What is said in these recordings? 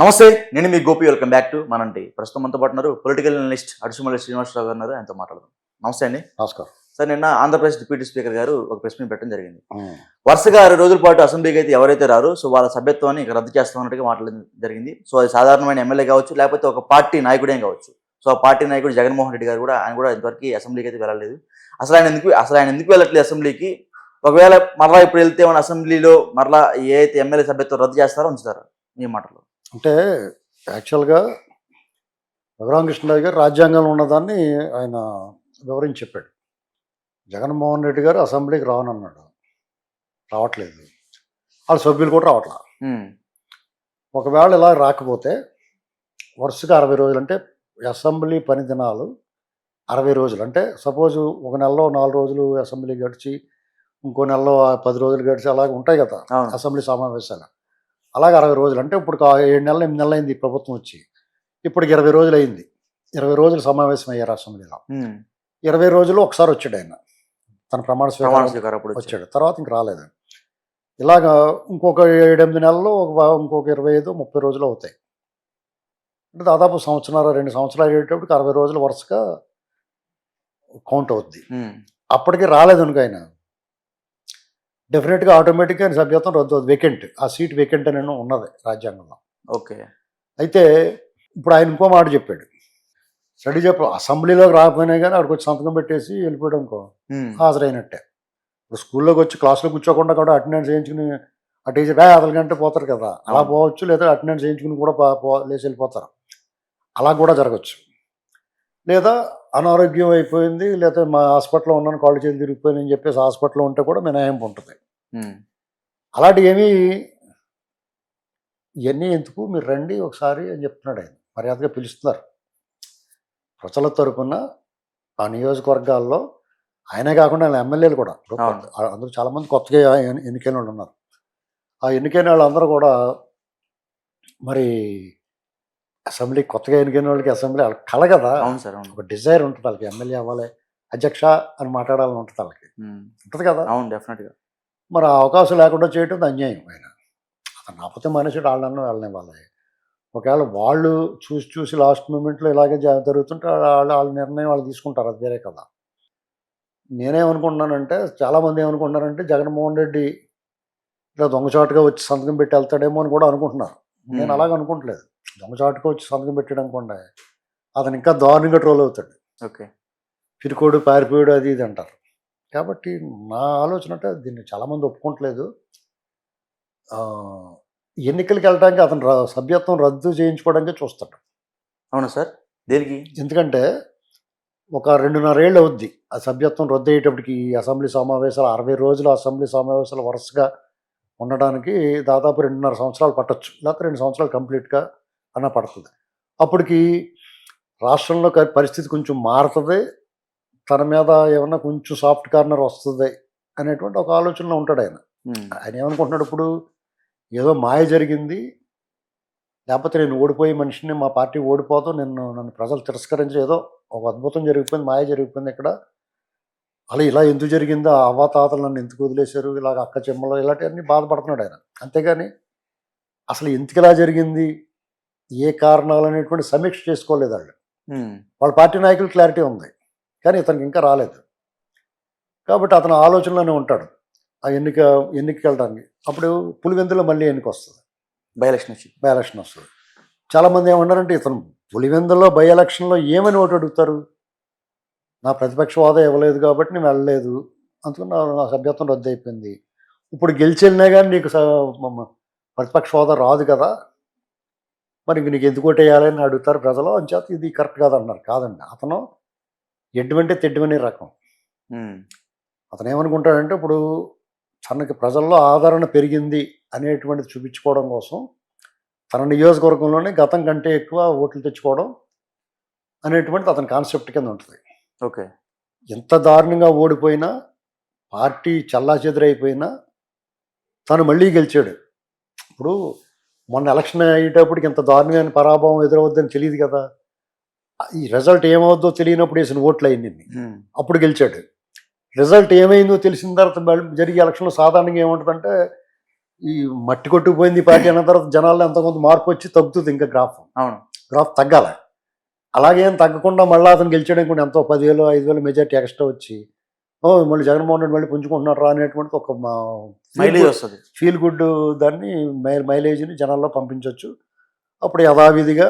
నమస్తే నేను మీ గోపి. వెల్కమ్ బ్యాక్ టు మనంటి. ప్రస్తుతం మనతో పాటు ఉన్నారు పొలిటికల్ అనలిస్ట్ అడుసుమల్లి శ్రీనివాసరావు గారు ఆయనతో మాట్లాడదాం. నమస్తే అండి. నమస్కారం. సార్ నిన్న ఆంధ్రప్రదేశ్ డిప్యూటీ స్పీకర్ గారు ఒక ప్రెస్ మీట్ పెట్టడం జరిగింది. వరుసగా ఆరు రోజుల పాటు అసెంబ్లీకి అయితే ఎవరైతే రారో సో వాళ్ళ సభ్యత్వాన్ని ఇక రద్దు చేస్తామన్నట్టుగా మాట్లాడడం జరిగింది. సో అది సాధారణమైన ఎమ్మెల్యే కావచ్చు లేకపోతే ఒక పార్టీ నాయకుడే కావచ్చు. సో ఆ పార్టీ నాయకుడు జగన్మోహన్ రెడ్డి గారు కూడా ఆయన కూడా ఇంతవరకు అసెంబ్లీకి అయితే వెళ్ళలేదు. అసలు ఆయన ఎందుకు అసలు ఆయన ఎందుకు వెళ్ళట్లేదు అసెంబ్లీకి? ఒకవేళ మరలా ఇప్పుడు వెళ్తే మన అసెంబ్లీలో మరలా ఏ అయితే ఎమ్మెల్యే సభ్యత్వం రద్దు చేస్తారో ఉంచుతారు? మీ మాటలో అంటే యాక్చువల్గా రఘురామకృష్ణరాజు గారు రాజ్యాంగంలో ఉన్నదాన్ని ఆయన వివరించి చెప్పాడు. జగన్మోహన్ రెడ్డి గారు అసెంబ్లీకి రావనన్నాడు రావట్లేదు. వాళ్ళ సభ్యులు కూడా రావట్లా. ఒకవేళ ఇలా రాకపోతే వరుసగా అరవై రోజులు అంటే అసెంబ్లీ పని దినాలు అరవై రోజులు. అంటే సపోజ్ ఒక నెలలో నాలుగు రోజులు అసెంబ్లీ గడిచి ఇంకో నెలలో పది రోజులు గడిచి అలాగ ఉంటాయి కదా అసెంబ్లీ సమావేశాలు. అలాగే అరవై రోజులు. అంటే ఇప్పుడు ఏడు నెలలు ఎనిమిది నెలలు అయింది ప్రభుత్వం వచ్చి. ఇప్పటికి ఇరవై రోజులు అయింది. ఇరవై రోజులు సమావేశం అయ్యారు అసెంబ్లీలో. ఇరవై రోజులు ఒకసారి వచ్చాడు ఆయన. తన ప్రమాణ స్వీకారం వచ్చాడు. తర్వాత ఇంక రాలేదు. ఇలాగా ఇంకొక ఏడెనిమిది నెలలు ఒక ఇంకొక ఇరవై ఐదు ముప్పై రోజులు అవుతాయి. అంటే దాదాపు సంవత్సరాలు రెండు సంవత్సరాలు అయ్యేటప్పటికి అరవై రోజులు వరుసగా కౌంట్ అవుద్ది. అప్పటికి రాలేదు అనుకో ఆయన. డెఫినెట్గా ఆటోమేటిక్గా సభ్యత్వం రద్దు అవుతుంది వేకెంట్ ఆ సీట్ వేకెంట్ అని ఉన్నది రాజ్యాంగంలో. ఓకే. అయితే ఇప్పుడు ఆయన ఇంకో మాట చెప్పాడు. స్టడీ చెప్పు అసెంబ్లీలోకి రాకపోయినా కానీ అక్కడికి వచ్చి సంతకం పెట్టేసి వెళ్ళిపోయాడు అనుకో. హాజరైనట్టే. ఇప్పుడు స్కూల్లోకి వచ్చి క్లాస్లో కూర్చోకుండా కూడా అటెండెన్స్ చేయించుకుని ఆ టీచర్ "ఏ, అతని గంటే పోతారు కదా. అలా. పోవచ్చు లేదా అటెండెన్స్ చేయించుకుని కూడా లేచి వెళ్ళిపోతారు. అలా కూడా జరగచ్చు. లేదా అనారోగ్యం అయిపోయింది లేదా మా హాస్పిటల్లో ఉన్నాను కాళ్ళు చేతులు తిరిగిపోయింది అని చెప్పేసి హాస్పిటల్లో ఉంటే కూడా మినహాయింపు ఉంటుంది. ఉమ్, అలాంటివి ఏమీ ఇవన్నీ ఎందుకు? మీరు రండి ఒకసారి అని చెప్తున్నాడు ఆయన. మర్యాదగా పిలుస్తున్నారు. ప్రజల తరపున ఆ నియోజకవర్గాల్లో ఆయనే కాకుండా ఆయన ఎమ్మెల్యేలు కూడా. అందరూ చాలామంది కొత్తగా ఎన్ని- ఎన్నికైన వాళ్ళు ఉన్నారు. ఆ ఎన్నికైన వాళ్ళందరూ కూడా మరి అసెంబ్లీ కొత్తగా ఎన్నికైన వాళ్ళకి అసెంబ్లీ వాళ్ళకి కల కదా అవును సార్ అవును. ఒక డిజైర్ ఉంటుంది వాళ్ళకి ఎమ్మెల్యే అవ్వాలి అధ్యక్ష అని మాట్లాడాలని ఉంటుంది వాళ్ళకి. ఉంటుంది కదా? అవును డెఫినెట్గా మరి ఆ అవకాశం లేకుండా చేయటం అన్యాయం ఆయన అతను నాపతే మనిషి వాళ్ళని వాళ్ళని వాళ్ళే ఒకవేళ వాళ్ళు చూసి చూసి లాస్ట్ మూమెంట్లో ఇలాగే జరుగుతుంటే వాళ్ళు వాళ్ళ నిర్ణయం వాళ్ళు తీసుకుంటారు అది వేరే కదా. నేనేమనుకుంటున్నానంటే చాలామంది ఏమనుకుంటున్నారంటే జగన్మోహన్ రెడ్డి ఇలా దొంగచాటుగా వచ్చి సంతకం పెట్టి వెళ్తాడేమో అని కూడా అనుకుంటున్నారు. నేను. అలాగ అనుకుంటలేదు. దొంగచాటుగా వచ్చి సంతకం పెట్టాడు అనుకోండి అతను ఇంకా దారుణంగా ట్రోల్ అవుతాడు. ఓకే. పిరికోడు పారిపోయాడు అది ఇది అంటారు. కాబట్టి నా ఆలోచన అంటే దీన్ని చాలామంది ఒప్పుకోవట్లేదు ఎన్నికలకి వెళ్ళడానికి అతను సభ్యత్వం రద్దు చేయించుకోవడానికే చూస్తాడు. అవునా సార్? దేనికి? ఎందుకంటే ఒక రెండున్నరేళ్ళు అవుద్ది. ఆ సభ్యత్వం రద్దు అయ్యేటప్పటికి ఈ అసెంబ్లీ సమావేశాలు అరవై రోజుల అసెంబ్లీ సమావేశాలు వరుసగా ఉండడానికి దాదాపు రెండున్నర సంవత్సరాలు పట్టొచ్చు. లేకపోతే రెండు సంవత్సరాలు కంప్లీట్గా అన్న పడుతుంది. అప్పటికి రాష్ట్రంలో పరిస్థితి కొంచెం మారుతుంది. తన మీద ఏమన్నా కొంచెం సాఫ్ట్ కార్నర్ వస్తుంది అనేటువంటి ఒక ఆలోచనలో ఉంటాడు ఆయన. ఆయన ఏమనుకుంటున్నాడు ఇప్పుడు? ఏదో మాయ జరిగింది. లేకపోతే నేను ఓడిపోయే మనిషిని మా పార్టీ ఓడిపోతాం నిన్ను నన్ను ప్రజలు తిరస్కరించి ఏదో ఒక అద్భుతం జరిగిపోయింది మాయ జరిగిపోయింది ఇక్కడ. అలా ఇలా ఎందుకు జరిగిందో? ఆ అవ్వాతాతలు నన్ను ఎందుకు వదిలేశారు? ఇలాగ అక్క చెమ్మలు ఇలాంటివన్నీ బాధపడుతున్నాడు ఆయన. అంతేగాని అసలు ఎందుకు ఇలా జరిగింది? ఏ కారణాలు అనేటువంటి సమీక్ష చేసుకోలేదు వాళ్ళు. వాళ్ళ పార్టీ నాయకులు క్లారిటీ ఉంది. కానీ ఇతనికి ఇంకా రాలేదు. కాబట్టి అతను ఆలోచనలోనే ఉంటాడు. ఆ ఎన్నిక ఎన్నికకి వెళ్ళడానికి. అప్పుడు పులివెందులో మళ్ళీ ఎన్నిక వస్తుంది. బై ఎలక్షన్ వచ్చి. బై ఎలక్షన్ వస్తుంది. చాలామంది ఏమన్నారంటే ఇతను పులివెందులో బై ఎలక్షన్లో ఏమని ఓటు అడుగుతారు? నా ప్రతిపక్ష హోదా ఇవ్వలేదు కాబట్టి నేను వెళ్ళలేదు అందుకని నా నా సభ్యత్వం రద్దు అయిపోయింది ఇప్పుడు గెలిచి వెళ్ళినా కానీ నీకు ప్రతిపక్ష హోదా రాదు కదా. మరి ఇంక నీకు ఎందుకు ఓటేయాలని అడుగుతారు ప్రజలు. అంచేత ఇది కరెక్ట్ కాదన్నారు. కాదండి. అతను ఎడ్డువంటే తెడ్డువనే రకం. అతను ఏమనుకుంటాడంటే ఇప్పుడు తనకి ప్రజల్లో ఆదరణ పెరిగింది అనేటువంటిది చూపించుకోవడం కోసం తన నియోజకవర్గంలోనే గతం కంటే ఎక్కువ ఓట్లు తెచ్చుకోవడం అనేటువంటిది అతని కాన్సెప్ట్ కింద ఉంటుంది. ఓకే. ఎంత దారుణంగా ఓడిపోయినా పార్టీ చల్లా చెదురైపోయినా తను మళ్ళీ గెలిచాడు. ఇప్పుడు మొన్న ఎలక్షన్ అయ్యేటప్పటికి ఇంత దారుణమైన పరాభవం ఎదురవద్దని తెలియదు కదా. ఈ రిజల్ట్ ఏమవుద్దో తెలియనప్పుడు వేసిన ఓట్లు అయింది అప్పుడు గెలిచాడు. రిజల్ట్ ఏమైందో తెలిసిన తర్వాత జరిగే ఎలక్షన్లో సాధారణంగా ఏముంటుందంటే ఈ మట్టి కొట్టుకుపోయింది పార్టీ అన్న తర్వాత జనాల్లో ఎంతమంది మార్పు వచ్చి తగ్గుతుంది ఇంకా గ్రాఫ్. అవును. గ్రాఫ్ తగ్గాలి. అలాగే తగ్గకుండా మళ్ళీ అతను గెలిచడానికి కూడా ఎంతో పదివేలు ఐదు వేలు మెజార్టీ ఎక్స్ట్రా వచ్చి ఓ మళ్ళీ జగన్మోహన్ రెడ్డి మళ్ళీ పుంజుకుంటున్నారు రా అనేటువంటి ఒక మైలేజ్ వస్తుంది. ఫీల్ గుడ్ దాన్ని మై మైలేజ్ని జనాల్లో పంపించవచ్చు అప్పుడు యథావిధిగా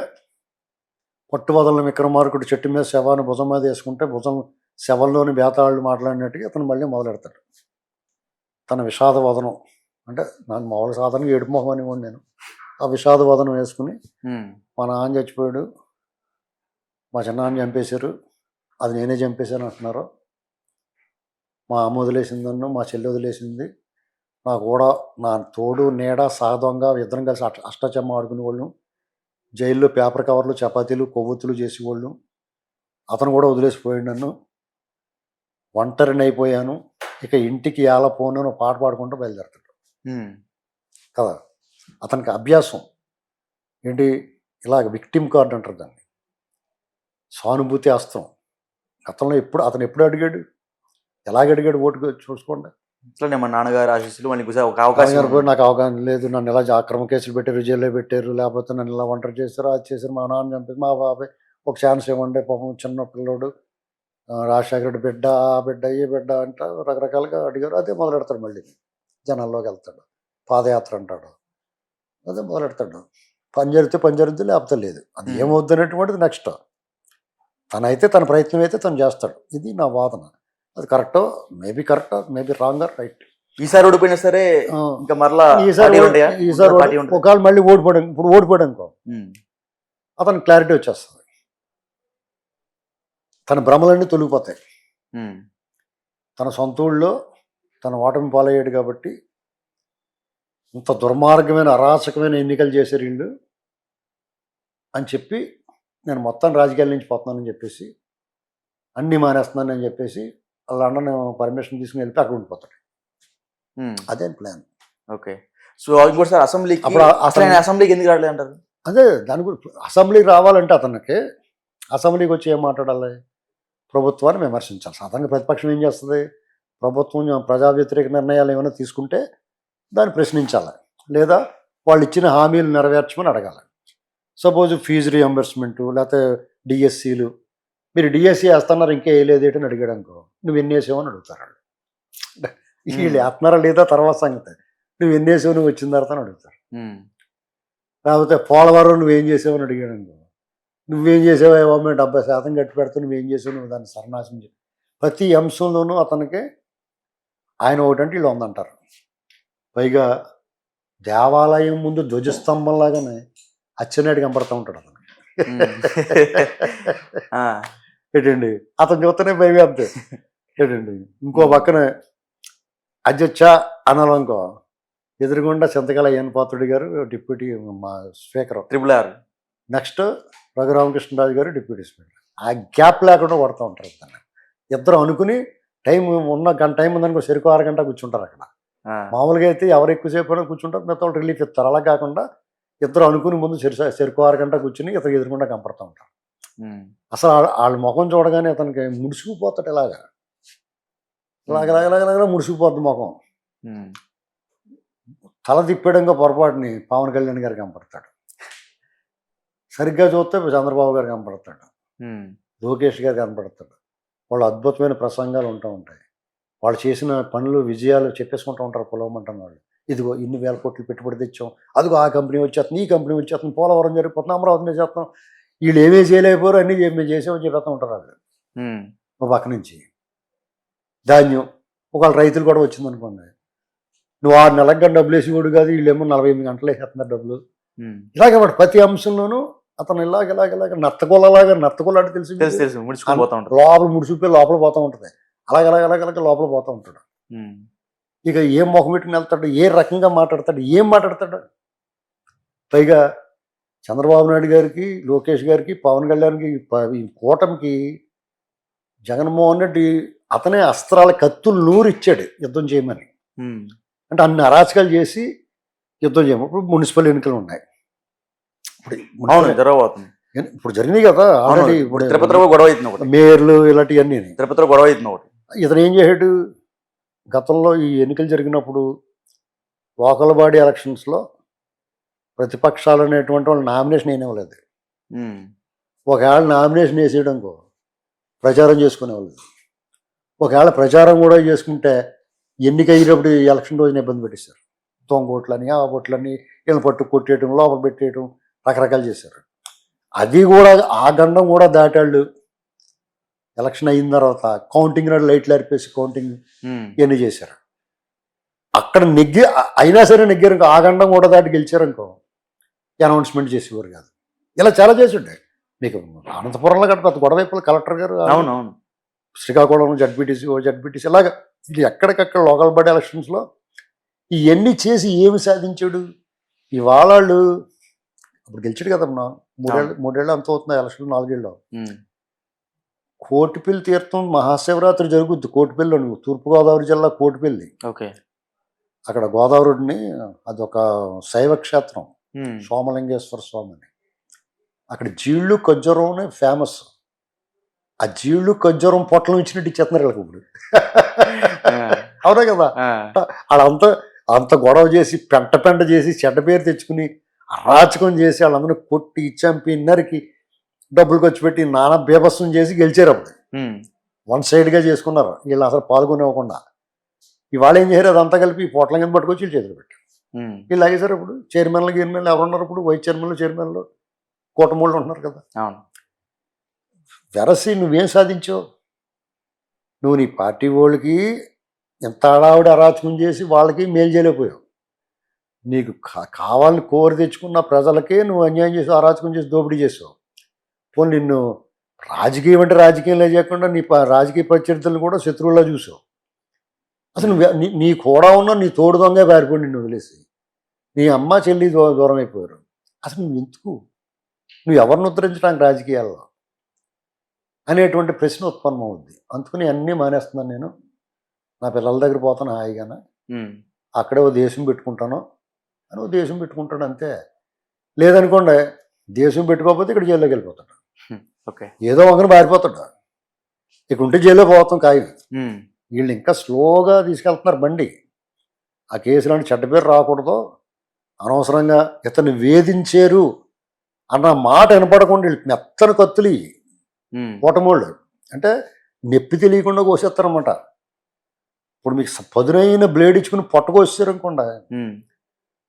పట్టువదలని విక్రమార్కుడు చెట్టు మీద శవాన్ని భుజం మీద వేసుకుంటే భుజం శవంలోని బేతాళ్ళు మాట్లాడినట్టుగా అతను మళ్ళీ మొదలెడతాడు. తన విషాద వదనం అంటే నాకు మామూలు సాధారణ ఏడుపు మొహం అని నేను. ఆ విషాద వదనం వేసుకుని మా నాన్న చచ్చిపోయాడు మా చిన్నాన్న చంపేశారు. అది నేనే చంపేశాను అంటున్నారు. మా అమ్మ వదిలేసిందన్ను మా చెల్లి వదిలేసింది. నా కూడా నా తోడు నీడ సాదొంగ ఇద్దరం కలిసి అష్ట అష్టచమ్మ ఆడుకునే వాళ్ళు. జైల్లో పేపర్ కవర్లు చపాతీలు కొవ్వొత్తులు చేసేవాళ్ళు అతను కూడా వదిలేసిపోయాడు నన్ను. ఒంటరిని అయిపోయాను ఇక ఇంటికి ఎలా పోను పాట పాడుకుంటూ బయలుదేరుతాడు కదా? అతనికి అభ్యాసం. ఏంటి? ఇలాగ విక్టిమ్ కార్డ్ అంటారు దాన్ని. సానుభూతి అస్త్రం గతంలో ఎప్పుడు అతను ఎప్పుడు అడిగాడు? ఎలాగ అడిగాడు ఓటు చూసుకోండి. ఇట్లానే మా నాన్నగారు ఆశీస్సులు మళ్ళీ ఒక అవకాశం పోయి నాకు అవగాహన లేదు. నన్ను ఇలా అక్రమ కేసులు పెట్టారు జైల్లో పెట్టారు లేకపోతే నన్ను ఇలా ఒంటరి చేశారు అది చేశారు మా నాన్న చంపేసి మా బాబాయ్ ఒక ఛాన్స్ ఇవ్వండి పాపం చిన్న పిల్లోడు ఆ, రాజశేఖర రెడ్డి బిడ్డ ఆ బిడ్డ ఈ బిడ్డ అంట రకరకాలుగా అడిగారు. అదే మొదలెడతాడు మళ్ళీ. జనాల్లోకి వెళ్తాడు. పాదయాత్ర అంటాడు. అదే మొదలెడతాడు. పని జరిగితే పని జరుగుతుంది లేకపోతే లేదు. అది. ఏమవుద్ది అనేటువంటిది నెక్స్ట్ తనైతే తన ప్రయత్నం అయితే తను చేస్తాడు. ఇది నా వాదన. అది కరెక్టో? మేబీ కరెక్టో మేబీ రాంగర్ రైట్. ఈసారి ఓడిపోయినా సరే ఇంకా మరలా ఈసారి? ఈసారి. ఒకవేళ మళ్ళీ ఓడిపోవడం ఇప్పుడు ఓడిపోయాడు అనుకో. ఉమ్, అతనికి క్లారిటీ వచ్చేస్తుంది. తన భ్రమలన్నీ తొలగిపోతాయి. తన సొంత ఊళ్ళో తన ఓటమి పాలయ్యాడు కాబట్టి ఇంత దుర్మార్గమైన అరాచకమైన ఎన్నికలు చేశారు వీళ్ళు అని చెప్పి నేను మొత్తం రాజకీయాల నుంచి పోతున్నానని చెప్పేసి అన్నీ మానేస్తున్నానని చెప్పేసి అన్న పర్మిషన్ తీసుకుని వెళ్ళి అక్కడ ఉండిపోతాడు. అదే ప్లాన్. ఓకే. సో ఇంకోటిసారి అసెంబ్లీకి అప్పుడు అసలు అసెంబ్లీకి ఎందుకు రావట్లేదు అంటారు? అదే దాని గురించి అసెంబ్లీకి రావాలంటే అతనికి అసెంబ్లీకి వచ్చి ఏం మాట్లాడాలి? ప్రభుత్వాన్ని విమర్శించాలి. సాధారణంగా ప్రతిపక్షం ఏం చేస్తుంది? ప్రభుత్వం ప్రజా వ్యతిరేక నిర్ణయాలు ఏమైనా తీసుకుంటే దాన్ని ప్రశ్నించాలి. లేదా వాళ్ళు ఇచ్చిన హామీలు నెరవేర్చమని అడగాలి. సపోజ్ ఫీజు రియంబర్స్మెంటు లేకపోతే డిఎస్సీలు మీరు డిఎస్సీ వేస్తున్నారు ఇంకా వేయలేదు ఏంటని అడిగాడు అనుకో నువ్వు ఎన్ని వేసావు? అని అడుగుతారు వాళ్ళు వీళ్ళు వేస్తున్నారా లేదా తర్వాత సంగతి. నువ్వు ఎన్ని వేసావు? నువ్వు వచ్చిన తర్వాత అని అడుగుతారు లేకపోతే పోలవరం నువ్వేం చేసావని అడిగాడు అనుకో నువ్వేం చేసావో మేము డెబ్బై శాతం కట్టి పెడితే నువ్వేం చేసావు? నువ్వు దాన్ని సర్నాశనం చేయి. ప్రతి అంశంలోనూ అతనికి ఆయన ఒకటంటే వీళ్ళు ఉందంటారు పైగా దేవాలయం ముందు ధ్వజస్తంభంలాగానే అచ్చెన్నాయుడు కనపడుతూ ఉంటాడు అతను. ఏంటండి? అతను చూస్తేనే భయం అంతే. ఏంటండి? ఇంకో పక్కన అధ్యక్ష అనాలనుకో ఎదురుగుండా చింతకాల అయ్యన్ పాత్రుడి గారు డిప్యూటీ మా speaker. Triple R. Next Raghuramakrishnaraju garu deputy speaker. ఆ గ్యాప్ లేకుండా కొడుతూ ఉంటారు ఇద్దరు ఇద్దరు అనుకుని టైం ఉన్న గంట టైం ఉందనుకో సరికో అరగంట కూర్చుంటారు అక్కడ. మామూలుగా అయితే ఎవరు ఎక్కువసేపు కూర్చుంటారు మిగతా రిలీఫ్ ఇస్తారు. అలా కాకుండా ఇద్దరు అనుకుని ముందు సరి సరికో అరగంట కూర్చుని ఇతను ఎదురుకుండా కనపడుతూ ఉంటారు. అసలు వాళ్ళ- ముఖం చూడగానే అతనికి ముడుచుకుపోతాడు ఇలాగా. ఇలాగ ఇలాగ ఇలాగ ఇలాగ ముడుచుకుపోద్ది ముఖం. తల తిప్పడంగా పొరపాటుని పవన్ కళ్యాణ్ గారు కనపడతాడు. సరిగ్గా చూస్తే చంద్రబాబు గారు కనపడతాడు. లోకేష్ గారు కనపడతాడు. వాళ్ళు అద్భుతమైన ప్రసంగాలు ఉంటూ ఉంటాయి. వాళ్ళు చేసిన పనులు విజయాలు చెప్పేసుకుంటూ ఉంటారు పొలవమంటున్న వాళ్ళు. ఇదిగో ఇన్ని వేల కోట్లు పెట్టుబడి తెచ్చాం. అదిగో ఆ కంపెనీ వచ్చేస్తుంది ఈ కంపెనీ వచ్చేస్తుంది పోలవరం జరిగిపోతుంది అమరావతి చేస్తున్నాం. వీళ్ళు ఏమీ చేయలేకపోయారు అన్నీ మేము చేసామని చెప్పేస్తూ ఉంటారు వాళ్ళు. ఉమ్, ఒక పక్క నుంచి. ధాన్యం ఒకవేళ రైతులు కూడా వచ్చింది అనుకోండి నువ్వు ఆరు నెలలకు గంట డబ్బులు వేసేవాడు కాదు వీళ్ళేమో నలభై ఎనిమిది గంటలు వేసేస్తున్నారు డబ్బులు. ఇలాగే వాడు ప్రతి అంశంలోనూ అతను ఇలాగ ఇలాగ ఇలాగ నత్తగొల్లలాగా నత్తగొల్ల అంటే తెలిసి లోపల ముడిచిపోయి లోపల పోతూ ఉంటుంది. అలాగ అలాగ అలాగ లోపల పోతూ ఉంటాడు. ఇక ఏం ముఖం పెట్టుకుని వెళ్తాడు ఏ రకంగా మాట్లాడతాడు ఏం మాట్లాడతాడు? పైగా చంద్రబాబు నాయుడు గారికి లోకేష్ గారికి పవన్ కళ్యాణ్కి ఈ కూటమికి జగన్మోహన్ రెడ్డి అతనే అస్త్రాల కత్తులు నూరు ఇచ్చాడు యుద్ధం చేయమని. అంటే అన్ని అరాచకాలు చేసి యుద్ధం చేయమని. ఇప్పుడు మున్సిపల్ ఎన్నికలు ఉన్నాయి. ఇప్పుడు ఇప్పుడు జరిగినాయి కదా ఆల్రెడీ. ఇప్పుడు తిరుపతిలో గొడవ అవుతుంది మేయర్లు ఇలాంటివన్నీ. తిరుపతిలో గొడవ అవుతుంది ఒకటి. ఇతను ఏం చేశాడు? గతంలో ఈ ఎన్నికలు జరిగినప్పుడు లోకల్ బాడీ ఎలక్షన్స్లో ప్రతిపక్షాలు అనేటువంటి వాళ్ళు నామినేషన్ ఉమ్, ఒకవేళ నామినేషన్ వేసేయడంకో ప్రచారం చేసుకునేవాళ్ళు ఒకవేళ ప్రచారం కూడా చేసుకుంటే ఎన్నిక అయ్యేటప్పుడు ఎలక్షన్ రోజున ఇబ్బంది పెట్టేశారు. తొంగోట్లని ఆ ఓట్లని వీళ్ళని పట్టు కొట్టేయటం లోపల పెట్టేయటం రకరకాలు చేశారు. అది కూడా ఆ గండం కూడా దాటాళ్ళు ఎలక్షన్ అయిన తర్వాత కౌంటింగ్ నాడు లైట్లు అరిపేసి కౌంటింగ్ ఇవన్నీ చేశారు. అక్కడ నెగ్గి అయినా సరే నెగ్గారు ఇంకో ఆ గండం కూడా దాటి గెలిచారనుకో అనౌన్స్మెంట్ చేసేవారు కాదు. ఇలా చాలా చేసిండే. మీకు అనంతపురంలో గట్ట పెద్ద గొడవ అయిపోయి కలెక్టర్ గారు. అవును అవును శ్రీకాకుళం జడ్పీటీసీ ఓ జడ్పీటీసీ ఇలాగ ఇది ఎక్కడికక్కడ లోకల్ బాడీ ఎలక్షన్స్లో ఇవన్నీ చేసి ఏమి సాధించాడు? ఇవాళ వాళ్ళు అప్పుడు గెలిచాడు కదమ్మా. మూడేళ్ళు మూడేళ్ళు అంత అవుతుంది ఎలక్షన్ నాలుగేళ్ళు. కోటిపల్లి తీర్థం మహాశివరాత్రి జరుగుద్ది. కోటిపల్లి తూర్పుగోదావరి జిల్లా కోటిపల్లి. ఓకే. అక్కడ గోదావరిని అదొక శైవ క్షేత్రం సోమలింగేశ్వర స్వామి అని అక్కడ జీళ్ళు ఖజ్జూరం ఫేమస్ ఆ జీళ్ళు ఖజ్జూరం పొట్లం ఇచ్చినట్టు ఇచ్చేస్తున్నారు వీళ్ళకి ఇప్పుడు. అవునా కదా? వాళ్ళంతా అంత గొడవ చేసి పెంట పెంట చేసి చెడ్డ పేరు తెచ్చుకుని అరాచకం చేసి వాళ్ళందరూ కొట్టి చంపి నరికి డబ్బులు ఖర్చు పెట్టి నానా బీభత్సం చేసి గెలిచారు అప్పుడు. వన్ సైడ్గా చేసుకున్నారు. వీళ్ళు అసలు పాల్గొనివ్వకుండా. ఇవాళ ఏం చేయరు? అదంతా కలిపి ఈ పొట్లం కింద పట్టుకొచ్చి వీళ్ళు చేతులు పెట్టారు. వీళ్ళు లాగేశారు ఇప్పుడు చైర్మన్లు గీర్మన్లు ఎవరు ఉన్నారు ఇప్పుడు వైస్ చైర్మన్లు చైర్మన్లు కూటమూళ్ళు ఉంటున్నారు కదా. అవును. వెరసి నువ్వేం సాధించావు? నువ్వు నీ పార్టీ వాళ్ళకి ఎంత అడావిడ అరాచకం చేసి వాళ్ళకి మేలు చేయలేకపోయావు. నీకు కా- కావాలని కోరి తెచ్చుకున్న ప్రజలకే నువ్వు అన్యాయం చేసి అరాచకం చేసి దోపిడీ చేసావు. పోనీ నిన్ను రాజకీయం అంటే రాజకీయంలో చేయకుండా నీ రాజకీయ ప్రత్యర్థులను కూడా శత్రువులా చూసావు. అసలు నీ నీ కూడా ఉన్న నీ తోడు దొంగే పారిపోయి నిన్ను వదిలేసి? నీ అమ్మ చెల్లి దూరం అయిపోయారు. అసలు నువ్వు ఎందుకు? నువ్వు ఎవరిని ఉద్ధరించడానికి రాజకీయాల్లో? అనేటువంటి ప్రశ్న ఉత్పన్నమవుద్ది. అందుకని అన్నీ మానేస్తున్నాను నేను. నా పిల్లల దగ్గర పోతాను హాయిగానే. అక్కడే ఓ దేశం పెట్టుకుంటాను. అని ఓ దేశం పెట్టుకుంటాడు అంతే. లేదనుకోండి దేశం పెట్టుకోకపోతే ఇక్కడ జైల్లోకి వెళ్ళిపోతాడు. ఏదో ఒకరిని పారిపోతాడు ఇక ఉంటే జైల్లో పోతాం ఖాయం ఉమ్, వీళ్ళు ఇంకా స్లోగా తీసుకెళ్తున్నారు బండి. ఆ కేసులాంటి చెడ్డ పేరు రాకూడదు. అనవసరంగా ఇతన్ని వేధించారు అన్న మాట వినపడకుండా వీళ్ళు మెత్తని కత్తులు ఓటమోళ్ళు అంటే నొప్పి తెలియకుండా కోసేస్తారనమాట ఇప్పుడు మీకు పదునైన బ్లేడ్ ఇచ్చుకుని అనుకోండి ఉమ్,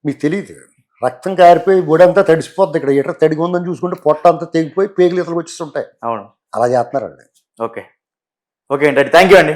మీకు తెలియదు రక్తం కారిపోయి బొడంతా తడిసిపోద్ది ఇక్కడ. ఎట్లా తడిగి ఉందని చూసుకుంటే పొట్ట అంతా తెగిపోయి పేగులు ఇతలకు వచ్చేస్తుంటాయి. అవును. అలా చేస్తున్నారు అండి ఓకే. ఓకే అండి. థ్యాంక్ యూ అండి.